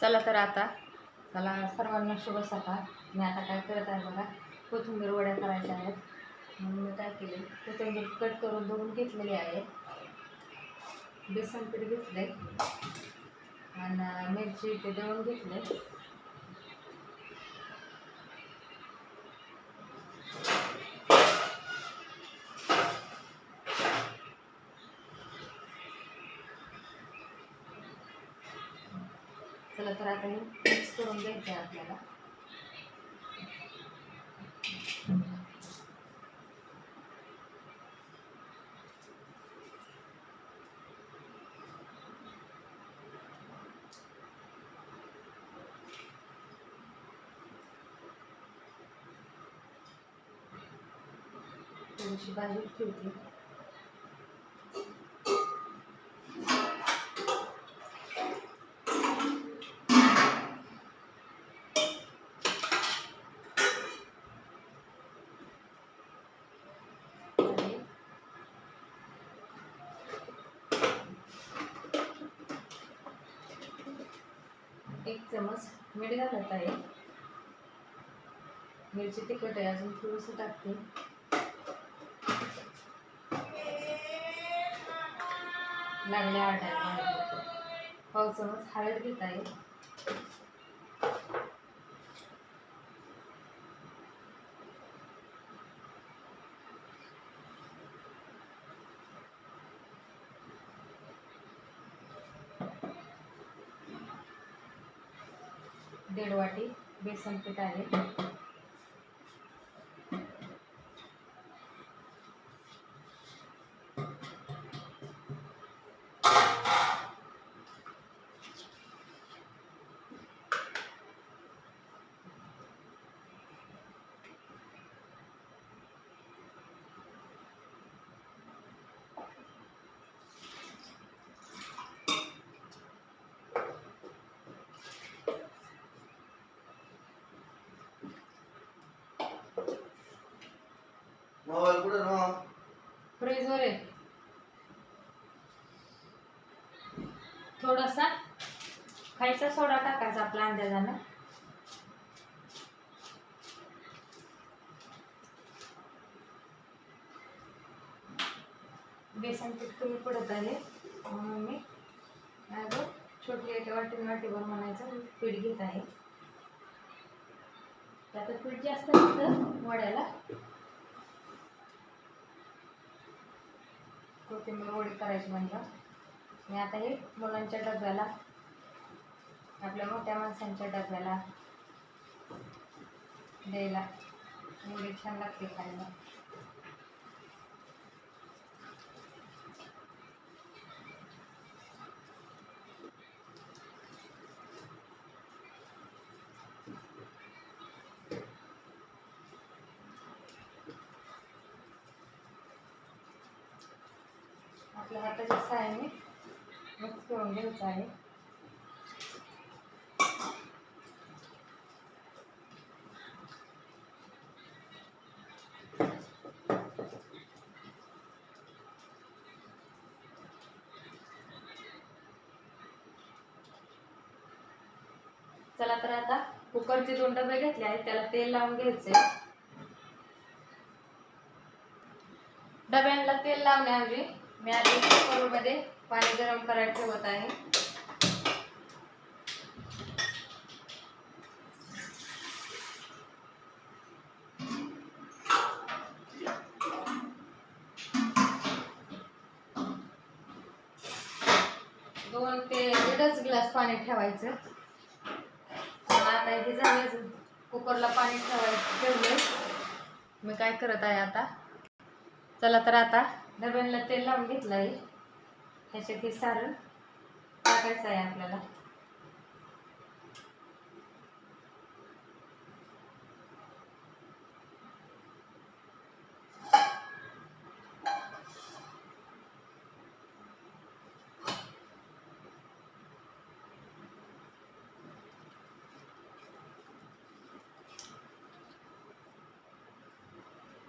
चला तर आता. चला सर्वांना शुभ सकाळ. मी आता काय करत आहे बघा कोथिंबीर वड्या करायच्या आहेत. म्हणून मी काय केले कोथिंबीर कट करून धुवून घेतलेली आहे. बेसन पीठ घेतले आणि मिरची ते दळून घेतले चला तर आता हे मिक्स करून घ्यायचं आहे आपल्याला. थोडीशी भाजी ठेवते. एक चमच मीठ घालत आहे. मिरची तिखट आहे अजून थोडंसं टाकते. लागले आटायला पाव चमच हळद घेत आहे. संकेत आहे फ्रीजवर आहे थोडासा खायचा सोडा टाकायचा आपल्या अंदाजानं. बेसन पीठ कमी पडत आहे. म्हणून मी अगं छोटी एका वाटीने वाटीभर म्हणायचं पीठ घेत आहे. त्यात पीठ जास्त लागतं वड्याला. कोथिंबीर वडी करायची म्हणलं. मी आता हे मुलांच्या डब्याला आपल्या मोठ्या माणसांच्या डब्याला द्यायला. एवढी छान लागते खायला. आपल्या हाताच्या सहाय्याने मिक्स करून घ्यायचं आहे. चला तर आता कुकरचे दोन डबे घेतले आहेत त्याला तेल लावून घ्यायचे डब्यांना तेल लावण्याऐवजी मी आधी कुकरमध्ये पाणी गरम करायला ठेवत आहे. दोन ते दीडच ग्लास पाणी ठेवायचं. आता हे झालं कुकरला पाणी ठेवायचं ठेवले मी काय करत आहे आता? चला तर आता डब्यांना तेल लावून घेतलं आहे. ह्याच्यात हे सारण टाकायचं आहे आपल्याला.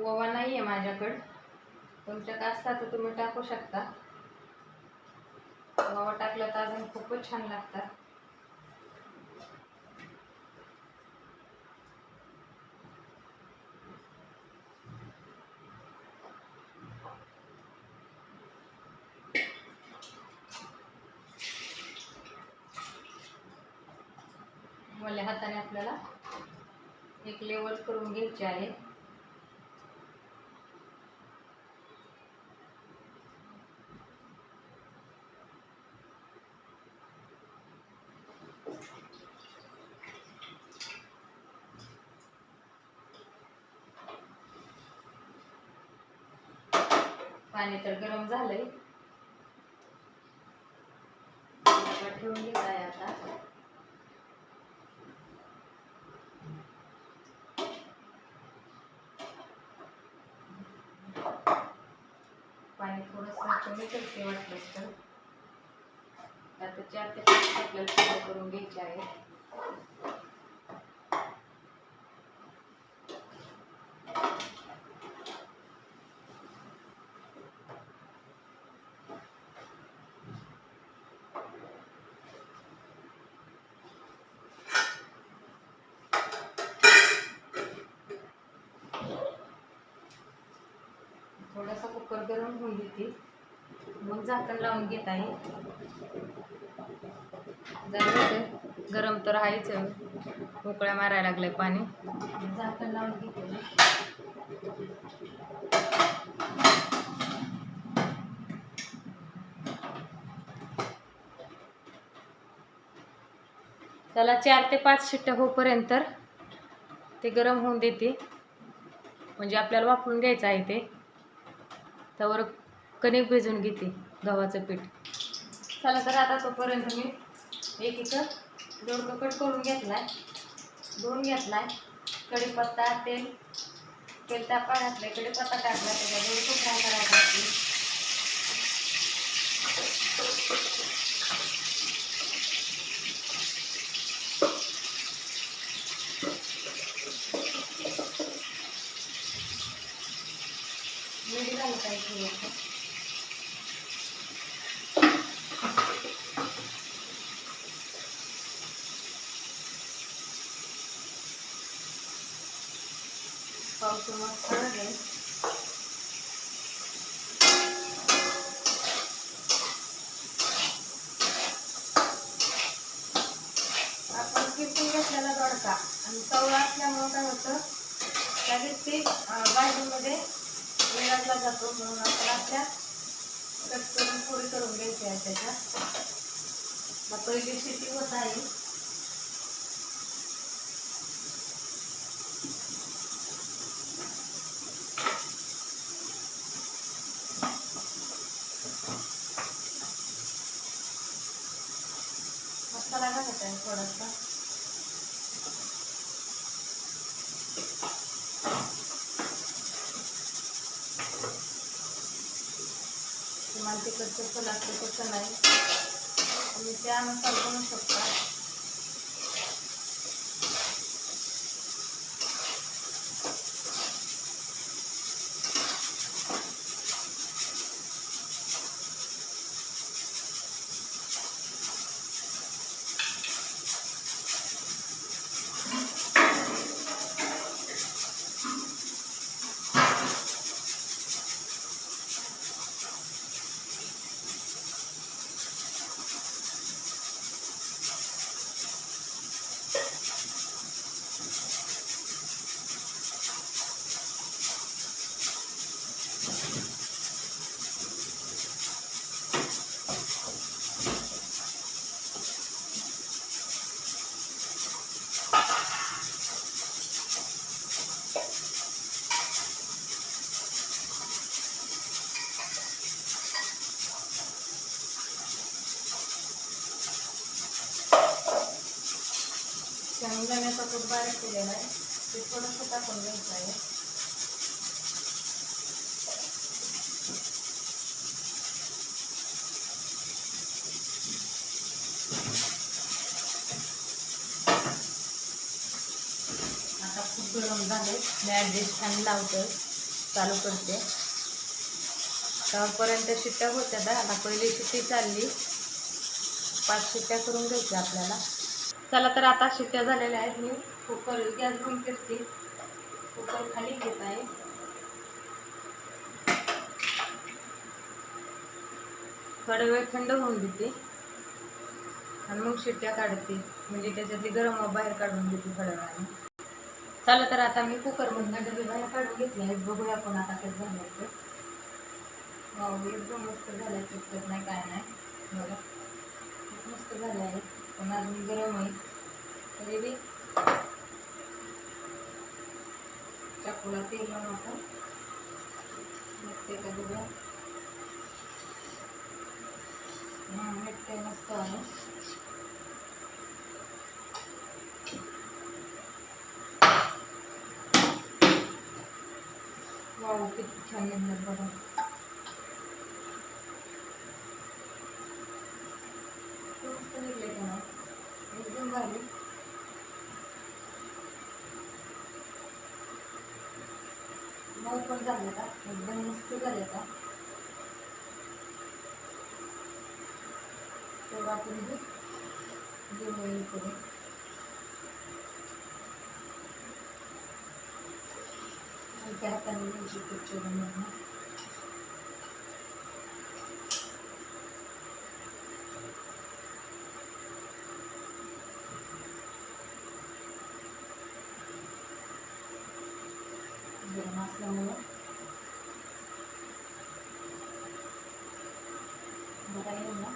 ओवा नाही आहे माझ्याकडं. तुमच्यात असला तर तुम्ही टाकू शकता. रवा टाकला तर अजून खूपच छान लागतात. मला हाताने आपल्याला एक लेवल करून घ्यायचे आहे. पाणी तर गरम झालंय. ठेवून घेत आहे आता. पाणी थोडस कमी करते वाटलं तर. आता चार ते पाच आपल्याला करून घ्यायचे आहे थोडासा कुकर गरम होऊन देते. मग झाकण लावून घेत आहे. जरा गरम तर आहेच. उकळ्या मारायला लागलंय पाणी. झाकण लावून घेते त्याला चार ते पाच शिट्ट्या होईपर्यंत ते गरम होऊन देते. म्हणजे आपल्याला वापरून घ्यायचं आहे ते. त्यावर कणिक भिजवून घेते गव्हाचं पीठ. चला तर आता तोपर्यंत मी एक इथं दोन कट करून घेतलाय. घेतला घेतलाय. कढीपत्ता तेल तेल तापा घातलंय. कढीपत्ता टाकला त्याच्या दोन फ्राय करायला घातली मीठ घालत आहे थोडंसं पावसाळ्यात मस्त आहे आपण किसून घेतलेला दोडका आणि असल्यामुळं काय होतं लगेच ते अं, भाजीमध्ये वेळातला जातो म्हणून आपण आपल्या कट करून पोळी करून घ्यायची आहे त्याच्या. पहिली शिटी होत आहे मसाला घालायचा आहे थोडासा तुम्हाला तिकडचं फुल असतं नाही. तुम्ही त्यानुसार बनवू शकता. शेंगदाण्याचा कूट बारीक केलेला आहे. ते थोडंसं टाकून घ्यायचं आहे. आता खूप गरम झाले मी ॲडजस्ट फॅन लावते चालू करते. त्यापर्यंत शिट्ट्या होत्या आता पहिली शिट्टी चालली. पाच शिट्ट्या करून घ्यायच्या आपल्याला. चला तर आता शिट्ट्या झालेल्या आहेत मी. कुकर गॅस बंद करते. कुकर खाली घेत आहे. थोडा वेळ थंड होऊन देते. आणि मग शिट्ट्या काढते. म्हणजे त्याच्यातली गरम बाहेर काढून देते थोड्या वेळाने. चला तर आता मी कुकरमधनं डबे बाहेर काढून घेतले आहेत. बघूया आपण आता कसं झालं ते. एकदम मस्त झालं चिकटत नाही काय नाही. बघा. खूप मस्त झाले आहे पण अजून गरम आहे तरी बी चाकूला तेल लावून आपण मग ते का बघूया. हां मीठ ते मस्त आहे. वाव किती छान येणार बघा खूप मस्त निघले का नाही? एकदम भारी मऊ पण झाले का एकदम मस्त झाले का तेव्हा आपण हे घेऊन येईल करून हलक्या हाताने घ्यायची पिक्चर बनवणं गरम असल्यामुळं बघा येईल ना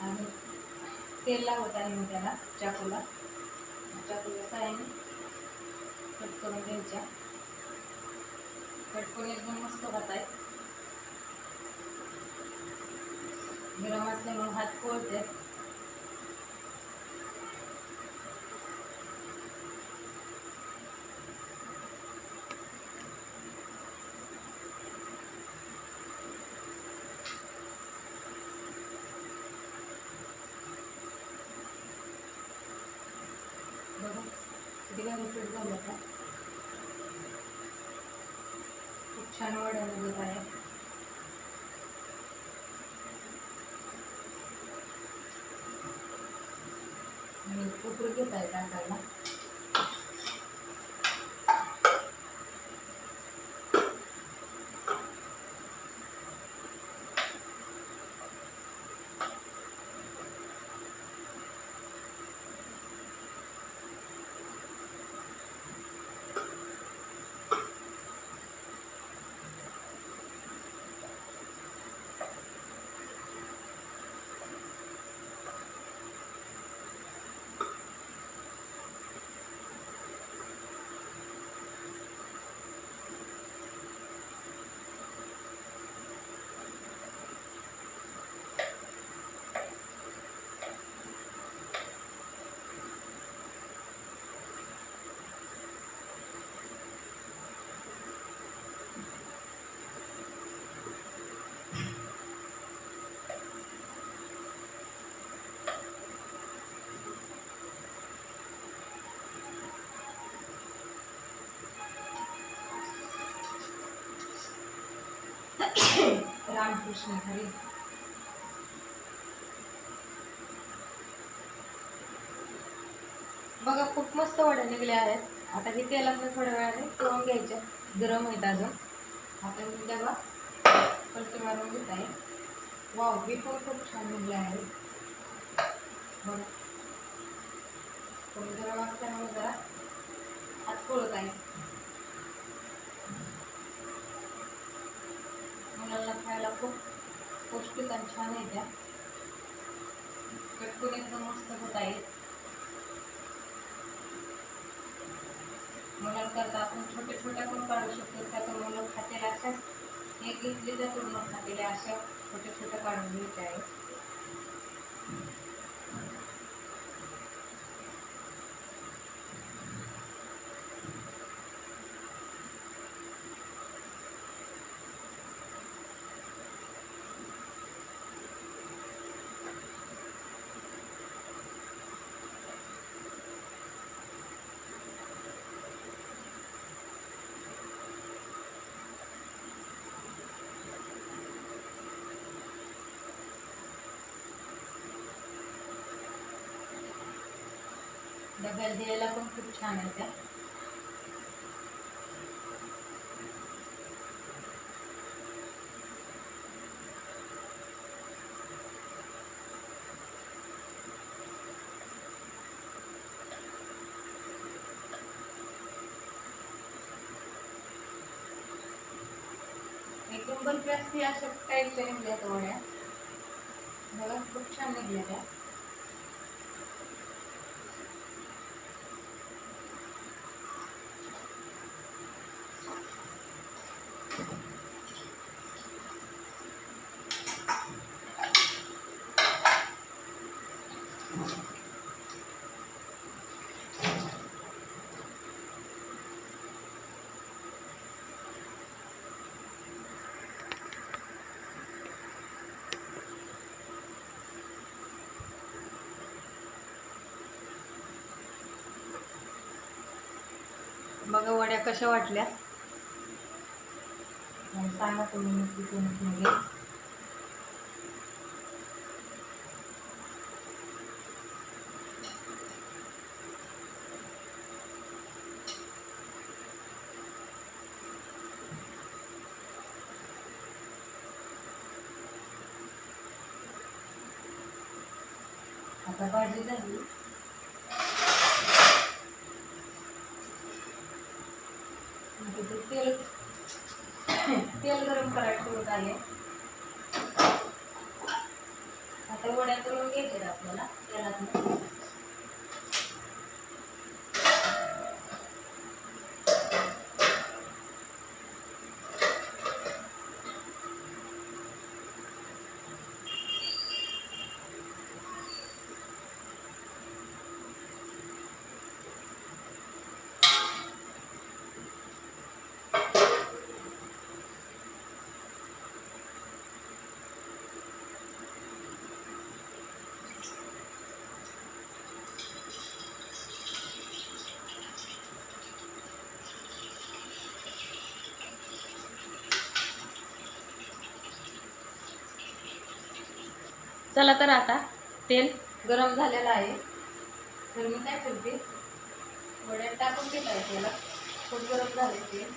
आणि तेल लावत आहे मी त्याला चाकूला. चाकूला साईने कट करून घ्यायच्या. कट करून एकदम मस्त होत आहे गरम असल्यामुळे हात पोळते बघा खूप छान वड्या आहे आणि कुकर घेत आहे टाकायला रामकृष्ण हरी. बघा खूप मस्त वड्या निघल्या आहेत. आता हे तेलात थोड्या वेळाने तळून घ्यायच्या गरम आहेत अजून. आपण तेव्हा पलटी मारून घेत. आहे वाव हे पण खूप छान निघले आहे बघा. थोडं गरम असल्यामुळे जरा हात पोळत आहे. मुलांना खायला खूप पौष्टिक आणि छान आहे त्या. कटकून एकदम मस्त होत आहेत मुलांकरता आपण छोटे छोट्या पण काढू शकतो त्यातून मुलं खातेला अशाच हे घेतली त्यातून मग खातेल्या अशा छोट्या छोट्या काढून घ्यायच्या आहेत डबल दिलेला पण खूप छान आहे त्या. एक नंबर जास्ती अशा टाईपच्या निघल्या तो वड्या. बघा खूप छान निघल्या त्या. बघा वड्या कशा वाटल्या? सांगा तुम्ही नक्की कोणती आता भाजी झाली मग इथे तेल तेल गरम करायला ठेवत आहे. आता वड्या करून घ्यायचे आपल्याला तेलात चला तर आता तेल गरम झालेलं आहे. तर मी काय करते? वड्यात टाकून घेत आहे त्याला. खूप गरम झाले तेल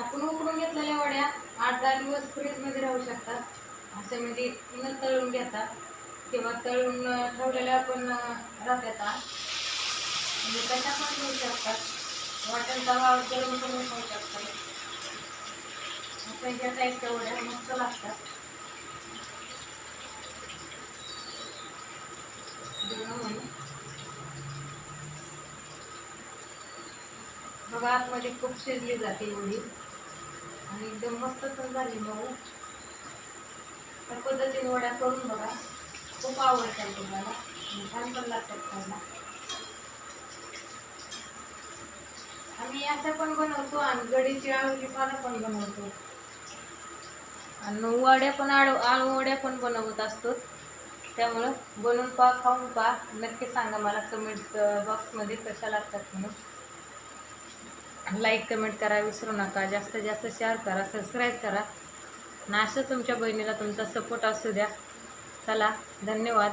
आपण उकडून घेतलेल्या वड्या आठ दहा दिवस फ्रीजमध्ये राहू शकतात. असे म्हणजे न तळून घेतात. किंवा तळून ठेवलेल्या पण अं, राहतात. म्हणजे कशा पण घेऊ शकतात. वाटेल तवा गरम करून खाऊ शकतात त्यांच्या ज्या टाईपच्या वड्या मस्त लागतात. बघा आतमध्ये खूप शिजली जाते एवढी. आणि एकदम मस्त पण झाली मऊ त्या पद्धतीने वड्या करून बघा. खूप आवडतात तुम्हाला. छान पण लागतात खायला. आम्ही असं पण बनवतो आणि गडीची आळूची पानं पण बनवतो. आणि वड्या पण आळू आळू वड्या पण बनवत असतो. त्यामुळं बनवून पहा खाऊन पहा. नक्की सांगा मला कमेंट बॉक्समध्ये कशा लागतात म्हणून. लाईक कमेंट करा विसरू नका. जास्तीत जास्त शेअर करा सबस्क्राईब करा. आणि असं तुमच्या बहिणीला तुमचा सपोर्ट असू द्या. चला धन्यवाद.